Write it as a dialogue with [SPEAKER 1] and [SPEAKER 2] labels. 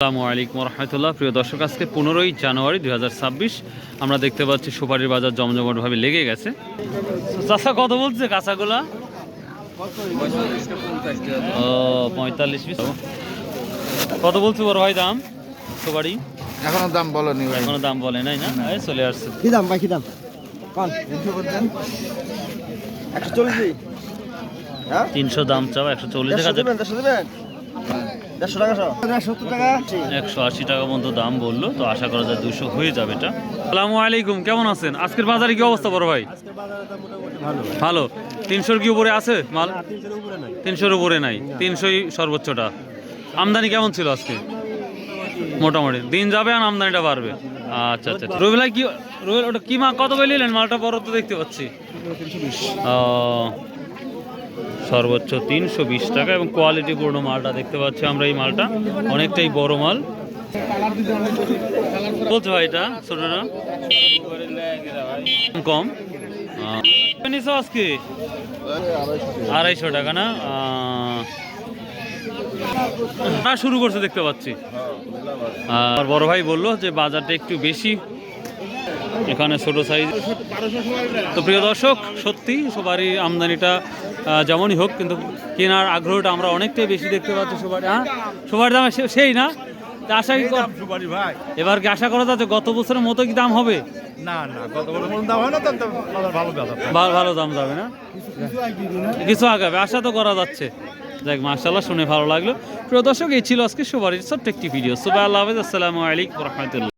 [SPEAKER 1] আসসালামু আলাইকুম রহমতুল্লাহ প্রিয় দর্শক আজকে পনেরোই জানুয়ারি দুই আমরা দেখতে পাচ্ছি সুপারির বাজার জমজমটভাবে লেগে গেছে। চাষা কত বলছে কাঁচাগুলা? ও পঁয়তাল্লিশ পিস। কত বলছে বড় ভাই দাম? সুপারি?
[SPEAKER 2] এখনও দাম বলেনি
[SPEAKER 1] এখনও দাম বলে নাই না? এই চলে আসছে।
[SPEAKER 3] কি দাম ভাই কি দাম? তিনশো একশো চল্লিশ। হ্যাঁ
[SPEAKER 1] তিনশো দাম চাও একশো চল্লিশ টাকা
[SPEAKER 3] দেবেন? দেড়শো টাকা সত্তর টাকা।
[SPEAKER 1] একশো আশি টাকা মতো দাম বলল তো আশা করা যায় দুশো হয়ে যাবে এটা। আসসালামু আলাইকুম কেমন আছেন? আজকের বাজারে কি অবস্থা বড় ভাই? ভালো। তিনশোর কি উপরে আছে মাল? তিনশোর উপরে নাই। তিনশোই সর্বোচ্চটা। আমদানি কেমন ছিল আজকে? মোটামুটি। দিন যাবে আর আমদানিটা বাড়বে। আচ্ছা আচ্ছা। রবিলা কি রবিল ওটা কি মা কত করে নিলেন? মালটা বড় তো দেখতে পাচ্ছি। ও, সর্বোচ্চ তিনশো বিশ টাকা এবং কোয়ালিটি পূর্ণ মালটা দেখতে পাচ্ছি আমরা এই মালটা। অনেকটাই বড় মাল। বলছো ভাই এটা ছোটটা কম। নিছো আজকে? আড়াইশো টাকা না? শুরু করছে দেখতে পাচ্ছি। আর বড় ভাই বলল যে বাজারটা একটু বেশি। এখানে ছোট সাইজ তো প্রিয় দর্শক, সত্যি সবারই আমদানিটা যেমনই হোক কিন্তু কেনার আগ্রহটা আমরা অনেকটাই বেশি দেখতে পাচ্ছি সবার হ্যাঁ? সবার দাম সেই না? আশা কি এবার কি আশা করা যাচ্ছে গত বছরের মতো কি দাম হবে?
[SPEAKER 2] না না কত বড় দাম হয় না ভালো দাম
[SPEAKER 1] ভালো ভালো দাম যাবে না? কিছু আগাবে আশা তো করা যাচ্ছে। দেখ মার্শাল্লাহ শুনে ভালো লাগল। প্রিয় দর্শক এই ছিল আজকে সবারই ছোট্ট একটি ভিডিও সুবাহ আল্লাহ হাফেজ। আসসালামু আলাইকুম রহমতুল্লাহ।